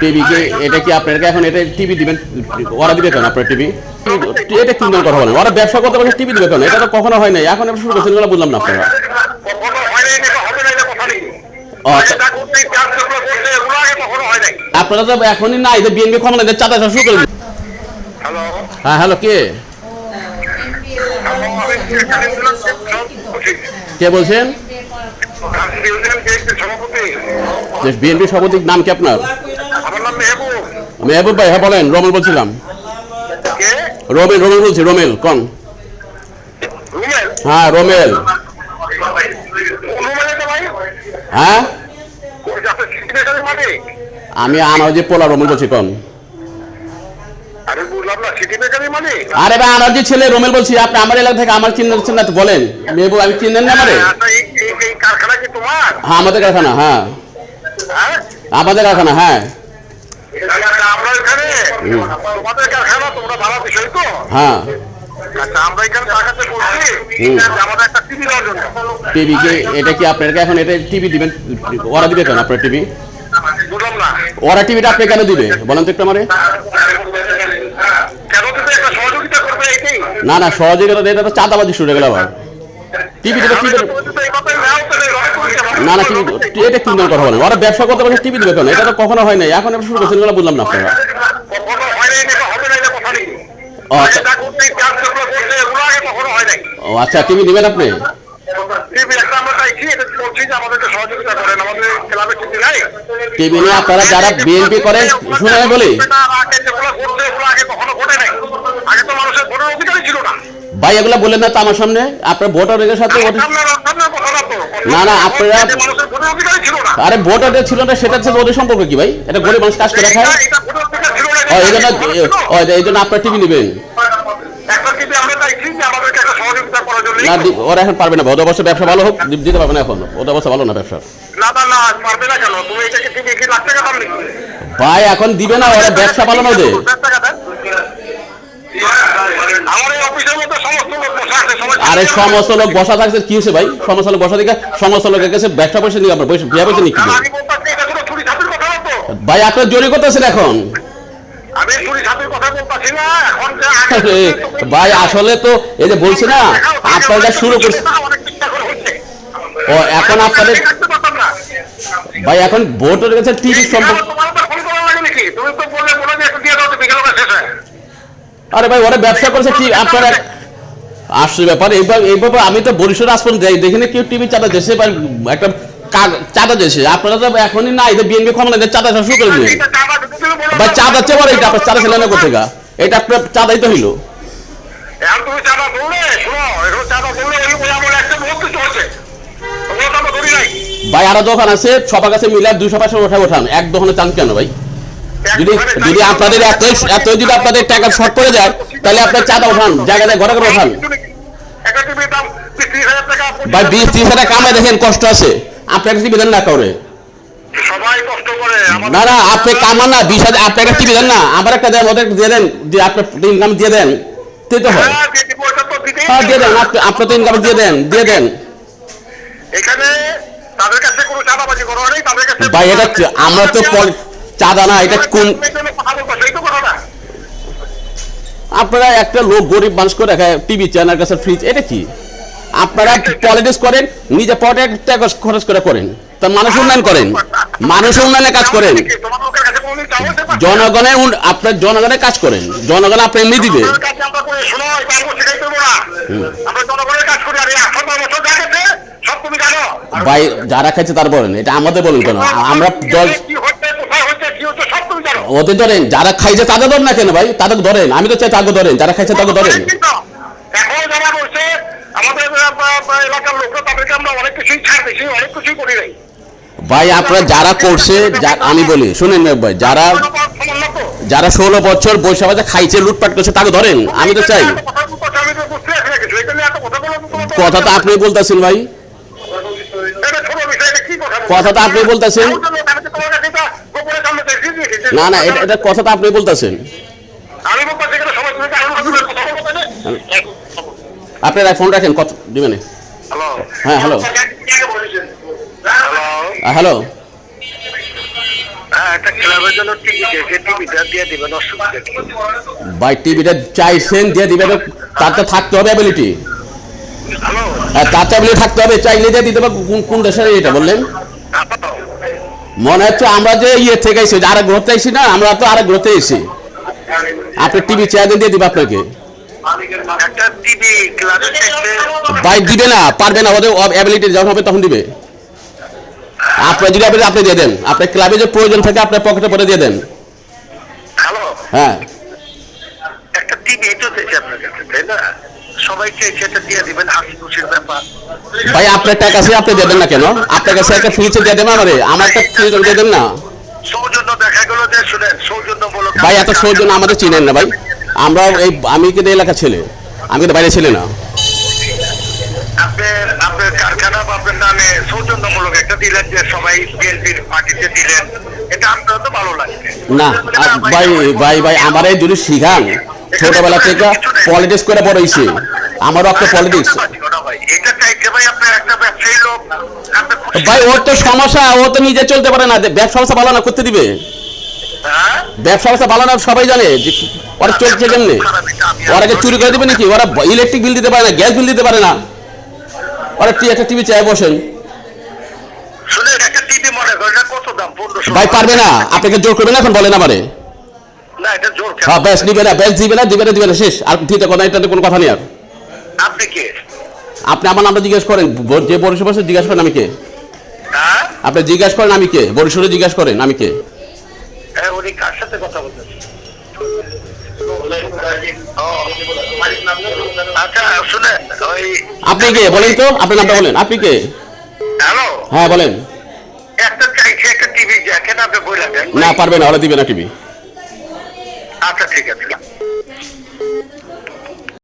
TV কে এটা কি আপনার এখন এটা টিভি দিবেন? ওরা দিবে কেন আপনার টিভি এটা তিন কথা বলেন? ওরা ব্যবসা করতে পারছে টিভি দিবে কেন? এটা তো কখনো হয় নাই। এখন এবার শুরু করছেন এগুলো বুঝলাম না আপনারা। নাই নেই আচ্ছা। নাই আপনারা তো এখনই না এটা বিএনপি ক্ষমতা চাঁদা শুরু করে হ্যাঁ হ্যালো, কে? কে বলছেন? বিএনপি সভাপতির নাম কি আপনার? মেহবুব। ভাই হ্যাঁ বলেন রমেল বলছিলাম। রমেল রমেল বলছি রমেল কোন? হ্যাঁ রমেল। হ্যাঁ? আমি আমার যে পোলা রমেল বলছি কোন? আরে ভাই আমার যে ছেলে রমেল বলছি আপনি আমার এলাকা থেকে আমার চিন্তা না তো বলেন। মেহবুব আমি চিনেন না আমারে আচ্ছা, এই- এই- এই কারখানা কি তোমার হ্যাঁ আমাদের কারখানা হ্যাঁ। হ্যাঁ? আমাদের কারখানা হ্যাঁ। বিষয় তো? হ্যাঁ। আচ্ছা টিভি এটা কি এখন এটা টিভি দিবেন? ওরা দিবে কেন আপনার টিভি? ওরা টিভিটা আপনি কেন দিবে? বলেন তো একটু আমারে। একটা সহযোগিতা না না সহযোগিতা দিয়ে এটা তো চাঁদাবাজি শুরু হয়ে গেল আবার। টিভি না না টিভি এটা জন কথা বলেন ওরা ব্যবসা করতে পারছে টিভি দিবে কেন? এটা তো কখনো হয় নাই। এখন শুরু করছেন এগুলো বুঝলাম না আপনারা। না ও, আচ্ছা। আচ্ছা টিভি দিবেন আপনি? টিভি নিয়ে আপনারা যারা বিএনপি শুনে বলি। ভোটের না ভাই এগুলো বললেন না তো আমার সামনে? আপনার ভোটারের সাথে না না, আপনারা- ছিল না। আরে ভোটারের ছিল না সেটা হচ্ছে ওদের সম্পর্ক কি ভাই? এটা গরিব মানুষ কাজ করে খায়। এই জন্য আগে এই জন্য আপনার টিভি নেবেন। না ওরা এখন পারবে না ওদের অবশ্য ব্যবসা ভালো হোক দিতে পারবে না এখন। ওদের অবস্থা ভালো না ব্যবসা। ভাই এখন দিবে না ওরা ব্যবসা ভালো না ওদের। আরে সমস্ত লোক বসা থাকছে কি হয়েছে ভাই? সমস্ত লোক বসা দিকে সমস্ত লোকের কাছে ব্যবসা পয়সা নিয়ে আপনার পয়সা বিয়া পয়সা নিয়ে ভাই আপনার জোরে করতেছেন এখন। ভাই আসলে তো এই যে বলছি না আপনারা শুরু করছে ও এখন আপনাদের ভাই এখন ভোটের কাছে টিভি সম্পর্ক তোমার তো ফোন করা লাগে নাকি তুমি তো বললে বলে যে একটু দিয়ে দাও তো বিকেলবেলা শেষ হয় আরে ভাই ওরা ব্যবসা করছে কি আপনারা আসছে ব্যাপার এইবার এইভাবে আমি তো বরিশাল আসপন যাই দেখি না কেউ টিভি চাঁদা দেশে বা একটা চাঁদা দেশে। আপনারা তো এখনই না এটা বিএনপি ক্ষমতা দিয়ে চাঁদা শুরু করে চাঁদা তুমি বলো ভাই চাঁদা চেয়ে বড় এটা আপনার চাঁদা ছিলেন না কোথেকে এটা আপনার চাঁদাই তো হইল। এই ভাই আরও দোকান আছে সবার কাছে মিলে দুশো পাঁচশো ওঠা ওঠান। এক দোকানে চান কেন ভাই? যদি যদি আপনাদের এতই এতই যদি আপনাদের টাকা শর্ট করে যায় তাহলে আপনার চাঁদা ওঠান জায়গায় ঘরে ঘরে ওঠান। ভাই বিশ ত্রিশ হাজার কামাই দেখেন কষ্ট আছে। আপনি একটা টিভি দেন না করে না না আপনি কামান না বিশ হাজার আপনি একটা টিভি দেন না আমার একটা দেন ওদের দিয়ে দেন যে আপনার ইনকাম দিয়ে দেন। তে তো হয়। হ্যাঁ, যে দিব ওটা তো দিতেই হ্যাঁ দিয়ে দেন আপনি আপনার তো ইনকাম দিয়ে দেন দিয়ে দেন। এখানে তাদের কাছে কোনো চাঁদাবাজি করা নেই তাদের কাছে ভাই এটা আমরা তো চাঁদা না এটা কোন। আপনারা একটা লোক গরিব মানুষ করে রাখে টিভি চ্যানেল কাছে ফ্রিজ এটা কি? আপনারা পলিটিক্স করেন নিজে পটে টাকা খরচ করে করেন তা মানুষ উন্নয়ন করেন মানুষ উন্নয়নের কাজ করেন? জনগণের আপনার জনগণের কাজ করেন জনগণ আপনি এমনি দিবে। ভাই যারা খাইছে তার বলেন এটা আমাদের বলেন কেন? আমরা দল ওদের ধরেন যারা খাইছে তাদের ধরেন না কেন ভাই তাদের ধরেন আমি তো চাই তাকে ধরেন যারা খাইছে তাকে ধরেন এখন যারা বলছে, আমাদের আহ, আহ, এলাকার লোকরা তাদেরকে আমরা অনেক কিছুই ছাড় দিছি, অনেক কিছুই করি নাই। ভাই আপনারা যারা করছে আমি বলি শুনেন ভাই যারা? যারা ষোলো বছর বৈশাখ খাইছে লুটপাট করছে তাকে ধরেন আমি তো চাই কথা তো আপনি বলতেছেন ভাই? কথা তো আপনি বলতেছেন। না না এটা এটা কথা তো আপনি বলতেছেন। আমি বলতেছি তুমি কারণ কথা বলতে না? আপনারা ফোন রাখেন কত দিবেন হ্যালো। হ্যাঁ, হ্যালো। হ্যালো। হ্যালো। হ্যাঁ হ্যাঁ টিভিটা দিয়ে চাইছেন তার তো থাকতে হবে অ্যাবিলিটি হ্যালো। তার তো থাকতে হবে চাইলে দিয়ে দিতে কোন কোন দেশের এটা বললেন? মনে হচ্ছে আমরা যে ইয়ে থেকে এসেছি আরে গ্রহতে এসেছি না আমরা তো আরেক গ্রহতে এসেছি। আপনি টিভি চেয়ার দিয়ে দিবে আপনাকে। ভাই দিবে না পারবে না ওদের অ্যাবিলিটি যখন হবে তখন দিবে। আপনার যদি আপনি আপনি দিয়ে দেন আপনার ক্লাবে যে প্রয়োজন থাকে আপনার পকেটে পরে দিয়ে দেন। হ্যালো হ্যাঁ একটা টিভি তো দেখছি আপনার কাছে তাই না সবাইকে সেটা দিয়ে দিবেন হাসি খুশির ব্যাপার। ভাই আপনার টাকা আছে আপনি দেবেন না কেন? আপনার কাছে একটা ফ্রিজে দিয়ে দেবেন আমারে। আমার একটা ফ্রিজ দিয়ে দেন না? সৌজন্য দেখা গেল যে শুনেন সৌজন্যমূলক ভাই এত সৌজন্য আমাদের চিনেন না ভাই। আমরা এই আমি কিন্তু এলাকা ছেলে। আমি কিন্তু বাইরে ছেলে না। আপনার আপনার কারখানা বা আপনার নামে সৌজন্যমূলক একটা দিলেন যে সবাই বিএনপির পার্টিতে দিলেন। এটা আপনার তো ভালো লাগছে না ভাই ভাই ভাই আমার যদি শিখান। ছোটবেলা থেকে পলিটিক্স করে বড় হয়েছে আমার রক্ত পলিটিক্স ভাই। এটা ওর তো সমস্যা ও তো নিজে চলতে পারে না। ব্যবসা ব্যবসা ভালো না করতে দিবে। হ্যাঁ? ব্যবসা ব্যবসা ভালো না সবাই জানে যে ওরা চলছে কেমনে। ওরা কি চুরি করে দিবে নাকি? ওরা ইলেকট্রিক বিল দিতে পারে না গ্যাস বিল দিতে পারে না। ওরা টি- একটা টিভি চায় বসেন। এটা ভাই পারবে না। আপনাকে জোর করবে না এখন বলেন আমারে। এটা কেন? হ্যাঁ ব্যাস নিবে না ব্যাস দিবে না দিবে না দিবে না শেষ। আর দিতে কথা এটাতে কোনো কথা নেই আর। আপনি কে? আপনি আমার নামটা জিজ্ঞেস করেন যে বরিশাল বসে জিজ্ঞাসা করেন আমি কে? হ্যাঁ? আপনি জিজ্ঞাসা করেন আমি কে? বরিশালে জিজ্ঞাসা করেন আমি কে? হ্যাঁ, উনি কার সাথে কথা বলতেছেন আচ্ছা আপনি কে? বলেন তো আপনার নামটা বলেন আপনি কে? হ্যালো? হ্যাঁ বলেন। একটা চাইছি একটা টিভি দেখেন আপনি বলে দেন। না পারবে না ওরা দিবে না টিভি। আচ্ছা ঠিক আছে।